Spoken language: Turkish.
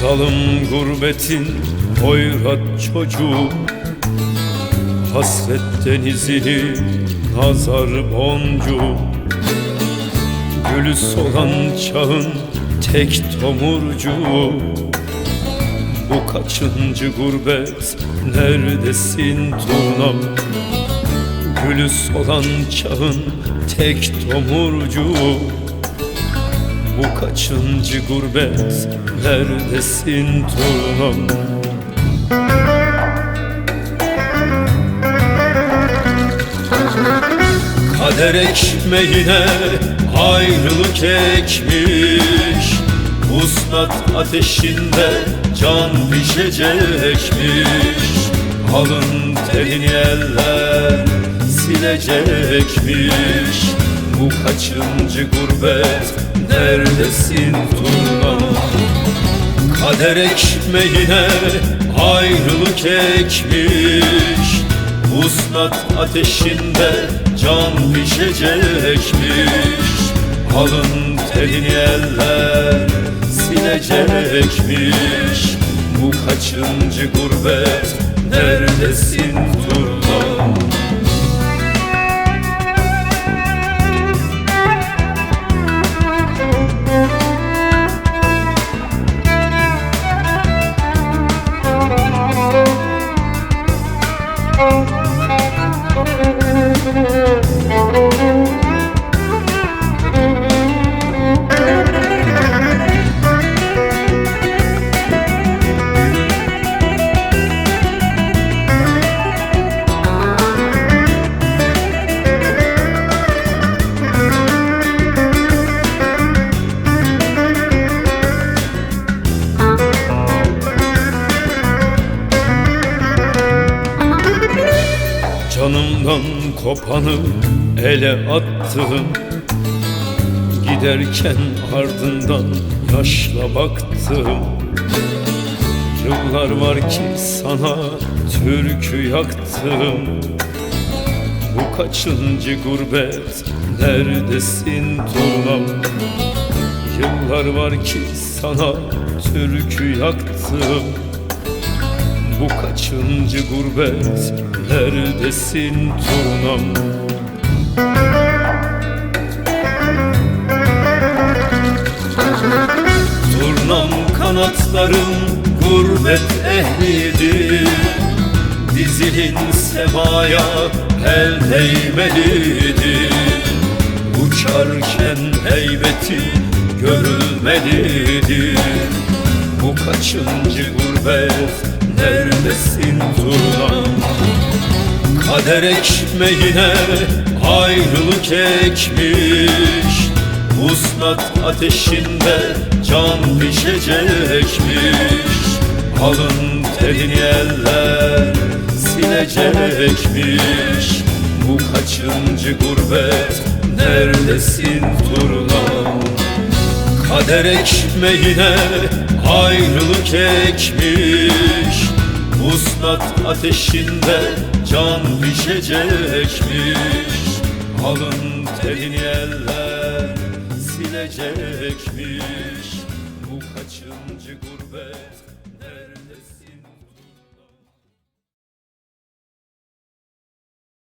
Zalım gurbetin hoyrat çocuğu Hasret denizini nazar boncuğu. Gülü solan çağın tek tomurcuğu. Bu kaçıncı gurbet neredesin turnam Gülü solan çağın tek tomurcuğu. Bu kaçıncı gurbet neredesin turnam Kader ekmeğine ayrılık ekmiş. Uslat ateşinde can pişecekmiş. Alın terini eller silecekmiş. Bu kaçıncı gurbet neredesin turnam Kader ekmeğine ayrılık ekmiş. Uslat ateşinde can pişecekmiş. Alın terini eller silecekmiş. Bu kaçıncı gurbet neredesin? Turnam Canımdan kopanı ele attım Giderken ardından yaşla baktım Yıllar var ki sana türkü yaktım Bu kaçıncı gurbet neredesin turnam Yıllar var ki sana türkü yaktım bu kaçıncı gurbet? Neredesin turnam Turnam kanatlarım gurbet ehlidir. Dizilin semaya el değmelidir. Uçarken heybeti görülmelidir. Bu kaçıncı gurbet Kader ekmeğine ayrılık ekmiş. Uslat ateşinde can pişecekmiş. Alın terini eller silecekmiş. Bu kaçıncı gurbet neredesin turnam Kader ekmeğine ayrılık ekmiş. Uslat ateşinde can pişecekmiş Alın terini eller silecekmiş. Bu kaçıncı gurbet